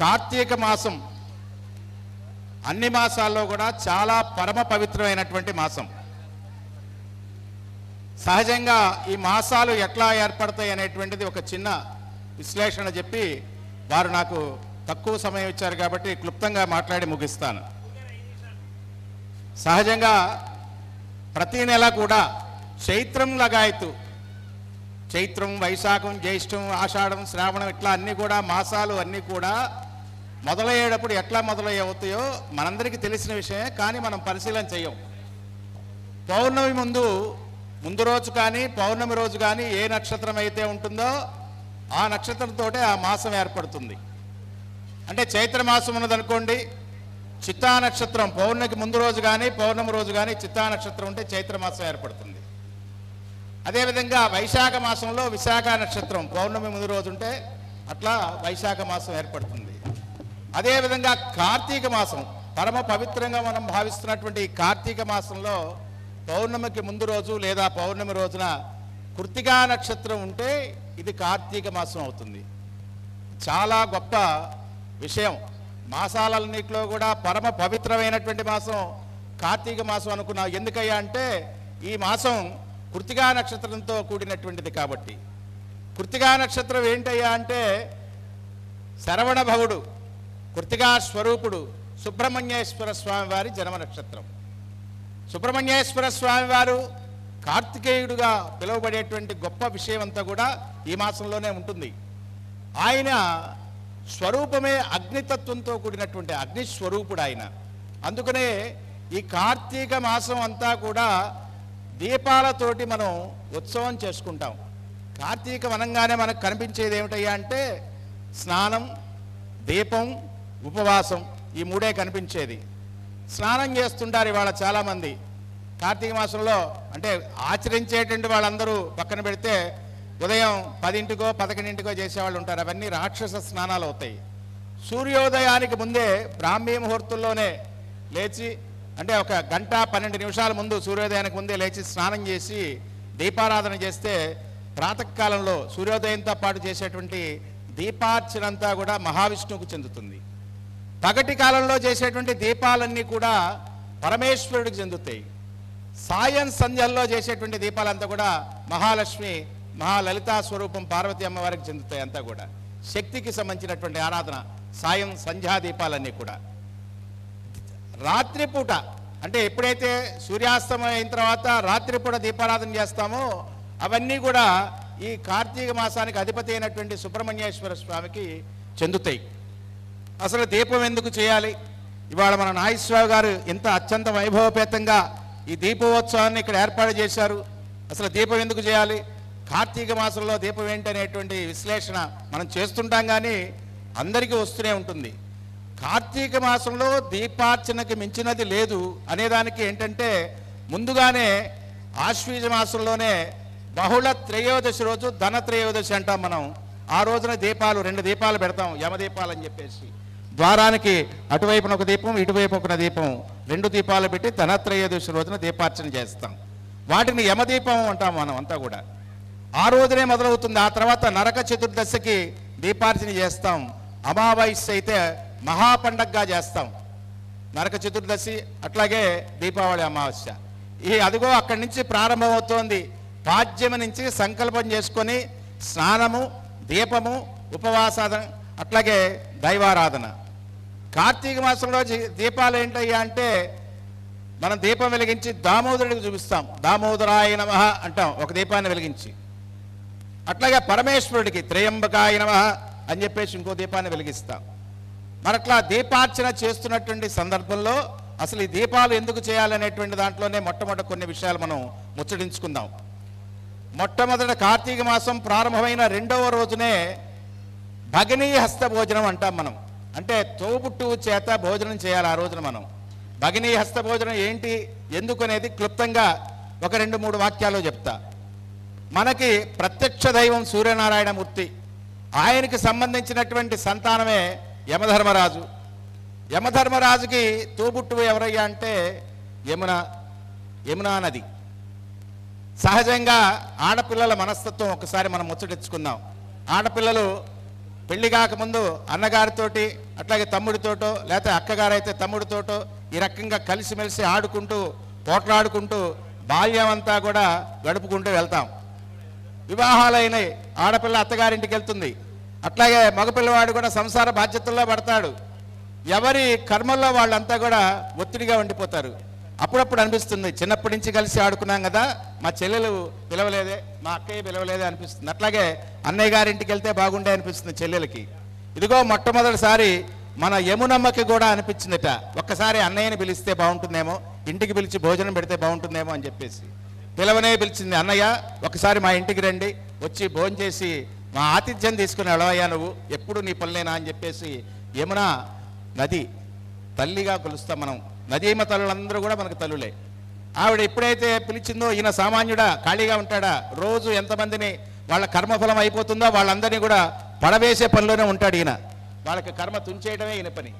కార్తీక మాసం అన్ని మాసాల్లో కూడా చాలా పరమ పవిత్రమైనటువంటి మాసం. సహజంగా ఈ మాసాలు ఎట్లా ఏర్పడతాయి అనేటువంటిది ఒక చిన్న విశ్లేషణ చెప్పి వారు నాకు తక్కువ సమయం ఇచ్చారు కాబట్టి క్లుప్తంగా మాట్లాడి ముగిస్తాను. సహజంగా ప్రతి నెల కూడా చైత్రం లగాయతు చైత్రం వైశాఖం జ్యేష్టం ఆషాఢం శ్రావణం ఇట్లా అన్నీ కూడా మాసాలు అన్నీ కూడా మొదలయ్యేటప్పుడు ఎట్లా మొదలయ్యవుతాయో మనందరికీ తెలిసిన విషయమే కానీ మనం పరిశీలన చేయం పౌర్ణమి ముందు ముందు రోజు కానీ పౌర్ణమి రోజు కానీ ఏ నక్షత్రం అయితే ఉంటుందో ఆ నక్షత్రంతోటే ఆ మాసం ఏర్పడుతుంది. అంటే చైత్రమాసం ఉన్నదనుకోండి చిత్తా నక్షత్రం పౌర్ణమికి ముందు రోజు కానీ పౌర్ణమి రోజు కానీ చిత్తా నక్షత్రం ఉంటే చైత్ర మాసం ఏర్పడుతుంది. అదేవిధంగా వైశాఖ మాసంలో విశాఖ నక్షత్రం పౌర్ణమి ముందు రోజు ఉంటే అట్లా వైశాఖ మాసం ఏర్పడుతుంది. అదేవిధంగా కార్తీక మాసం పరమ పవిత్రంగా మనం భావిస్తున్నటువంటి కార్తీక మాసంలో పౌర్ణమికి ముందు రోజు లేదా పౌర్ణమి రోజున కృతికా నక్షత్రం ఉంటే ఇది కార్తీక మాసం అవుతుంది. చాలా గొప్ప విషయం. మాసాలన్నింటిలో కూడా పరమ పవిత్రమైనటువంటి మాసం కార్తీక మాసం అనుకున్నా ఎందుకయ్యా అంటే ఈ మాసం కృతికా నక్షత్రంతో కూడినటువంటిది కాబట్టి. కృతికా నక్షత్రం ఏంటయ్యా అంటే శరవణ భవుడు. కృతికా స్వరూపుడు సుబ్రహ్మణ్యేశ్వర స్వామివారి జన్మ నక్షత్రం. సుబ్రహ్మణ్యేశ్వర స్వామివారు కార్తికేయుడుగా పిలువబడేటువంటి గొప్ప విషయం అంతా కూడా ఈ మాసంలోనే ఉంటుంది. ఆయన స్వరూపమే అగ్నితత్వంతో కూడినటువంటి అగ్నిస్వరూపుడు ఆయన. అందుకనే ఈ కార్తీక మాసం అంతా కూడా దీపాలతోటి మనం ఉత్సవం చేసుకుంటాం. కార్తీకం అనగానే మనకు కనిపించేది ఏమిటయ్యా అంటే స్నానం దీపం ఉపవాసం ఈ మూడే కనిపించేది. స్నానం చేస్తుంటారు ఇవాళ చాలామంది. కార్తీక మాసంలో అంటే ఆచరించేటువంటి వాళ్ళందరూ పక్కన పెడితే ఉదయం పదింటికో పదకొండింటికో చేసేవాళ్ళు ఉంటారు. అవన్నీ రాక్షస స్నానాలు అవుతాయి. సూర్యోదయానికి ముందే బ్రాహ్మీ ముహూర్తంలోనే లేచి అంటే ఒక గంట పన్నెండు నిమిషాల ముందు సూర్యోదయానికి ముందే లేచి స్నానం చేసి దీపారాధన చేస్తే ప్రాతకాలంలో సూర్యోదయంతో పాటు చేసేటువంటి దీపార్చనంతా కూడా మహావిష్ణువుకు చెందుతుంది. పగటి కాలంలో చేసేటువంటి దీపాలన్నీ కూడా పరమేశ్వరుడికి చెందుతాయి. సాయం సంధ్యల్లో చేసేటువంటి దీపాలంతా కూడా మహాలక్ష్మి మహాలలితా స్వరూపం పార్వతి అమ్మవారికి చెందుతాయి అంతా కూడా. శక్తికి సంబంధించినటువంటి ఆరాధన సాయం సంధ్యా దీపాలన్నీ కూడా. రాత్రిపూట అంటే ఎప్పుడైతే సూర్యాస్తమయం అయిన తర్వాత రాత్రిపూట దీపారాధన చేస్తామో అవన్నీ కూడా ఈ కార్తీక మాసానికి అధిపతి అయినటువంటి సుబ్రహ్మణ్యేశ్వర స్వామికి చెందుతాయి. అసలు దీపం ఎందుకు చేయాలి? ఇవాళ మన నాగేశ్వరరావు గారు ఎంత అత్యంత వైభవపేతంగా ఈ దీపోత్సవాన్ని ఇక్కడ ఏర్పాటు చేశారు. అసలు దీపం ఎందుకు చేయాలి? కార్తీక మాసంలో దీపం ఏంటనేటువంటి విశ్లేషణ మనం చేస్తుంటాం కానీ అందరికీ వస్తూనే ఉంటుంది. కార్తీక మాసంలో దీపార్చనకి మించినది లేదు అనేదానికి ఏంటంటే ముందుగానే ఆశ్వీజ మాసంలోనే బహుళ త్రయోదశి రోజు ధన త్రయోదశి అంటాం మనం. ఆ రోజున దీపాలు రెండు దీపాలు పెడతాం యమదీపాలు అని చెప్పేసి. ద్వారానికి అటువైపున ఒక దీపం ఇటువైపు ఒక దీపం రెండు దీపాలు పెట్టి ధనత్రయోదశి రోజున దీపార్చన చేస్తాం. వాటిని యమదీపం అంటాం మనం అంతా కూడా. ఆ రోజునే మొదలవుతుంది. ఆ తర్వాత నరక చతుర్దశికి దీపార్చన చేస్తాం. అమావాస్య అయితే మహాపండగగా చేస్తాం. నరక చతుర్దశి అట్లాగే దీపావళి అమావాస్య. ఈ అదిగో అక్కడి నుంచి ప్రారంభమవుతోంది. పాడ్యమ నుంచి సంకల్పం చేసుకొని స్నానము దీపము ఉపవాసాదం అట్లాగే దైవారాధన. కార్తీక మాసంలో దీపాలు ఏంటయ్యా అంటే మనం దీపం వెలిగించి దామోదరుడికి చూపిస్తాం. దామోదరాయ నమ అంటాం ఒక దీపాన్ని వెలిగించి. అట్లాగే పరమేశ్వరుడికి త్రయంబకాయ నమ అని చెప్పేసి ఇంకో దీపాన్ని వెలిగిస్తాం. మరి అట్లా దీపార్చన చేస్తున్నటువంటి సందర్భంలో అసలు ఈ దీపాలు ఎందుకు చేయాలనేటువంటి దాంట్లోనే మొట్టమొదటి కొన్ని విషయాలు మనం ముచ్చటించుకుందాం. మొట్టమొదట కార్తీక మాసం ప్రారంభమైన రెండవ రోజునే భగినీ హస్త భోజనం అంటాం మనం. అంటే తోబుట్టువు చేత భోజనం చేయాలి ఆ రోజున మనం. భగినీ హస్త భోజనం ఏంటి? ఎందుకు అనేది క్లుప్తంగా ఒక రెండు మూడు వాక్యాలు చెప్తా. మనకి ప్రత్యక్ష దైవం సూర్యనారాయణమూర్తి. ఆయనకి సంబంధించినటువంటి సంతానమే యమధర్మరాజు. యమధర్మరాజుకి తోబుట్టువు ఎవరయ్యా అంటే యమున యమునా నది. సహజంగా ఆడపిల్లల మనస్తత్వం ఒకసారి మనం ముచ్చటెచ్చుకుందాం ఆడపిల్లలు పెళ్ళి కాకముందు అన్నగారితోటి అట్లాగే తమ్ముడితోటో లేకపోతే అక్కగారైతే తమ్ముడితోటో ఈ రకంగా కలిసిమెలిసి ఆడుకుంటూ పోట్లాడుకుంటూ బాల్యం అంతా కూడా గడుపుకుంటూ వెళ్తాం. వివాహాలైన ఆడపిల్ల అత్తగారింటికి వెళ్తుంది. అట్లాగే మగపిల్లవాడు కూడా సంసార బాధ్యతల్లో పడతాడు. ఎవరి కర్మల్లో వాళ్ళంతా కూడా ఒత్తిడిగా ఉండిపోతారు. అప్పుడప్పుడు అనిపిస్తుంది చిన్నప్పటి నుంచి కలిసి ఆడుకున్నాం కదా మా చెల్లెలు పిలవలేదే మా అక్కయ్య పిలవలేదే అనిపిస్తుంది. అట్లాగే అన్నయ్య గారింటికి వెళ్తే బాగుండే అనిపిస్తుంది చెల్లెలకి. ఇదిగో మొట్టమొదటిసారి మన యమునమ్మకి కూడా అనిపించిందట. ఒక్కసారి అన్నయ్యని పిలిస్తే బాగుంటుందేమో ఇంటికి పిలిచి భోజనం పెడితే బాగుంటుందేమో అని చెప్పేసి. పిలవనే పిలిచింది అన్నయ్య ఒకసారి మా ఇంటికి రండి వచ్చి భోజనం చేసి మా ఆతిథ్యం తీసుకుని వెళ్ళవయ్యా నువ్వు ఎప్పుడు నీ పనులేనా? అని చెప్పేసి యమున నది తల్లిగా కొలుస్తాం మనం. నదీమ తల్లులందరూ కూడా మనకు తల్లులే. ఆవిడ ఎప్పుడైతే పిలిచిందో ఈయన సామాన్యుడా ఖాళీగా ఉంటాడా రోజు ఎంతమందిని వాళ్ళ కర్మఫలం అయిపోతుందో? వాళ్ళందరినీ కూడా పడవేసే పనిలోనే ఉంటాడు ఈయన. వాళ్ళకి కర్మ తుంచేయడమే ఈయన పని.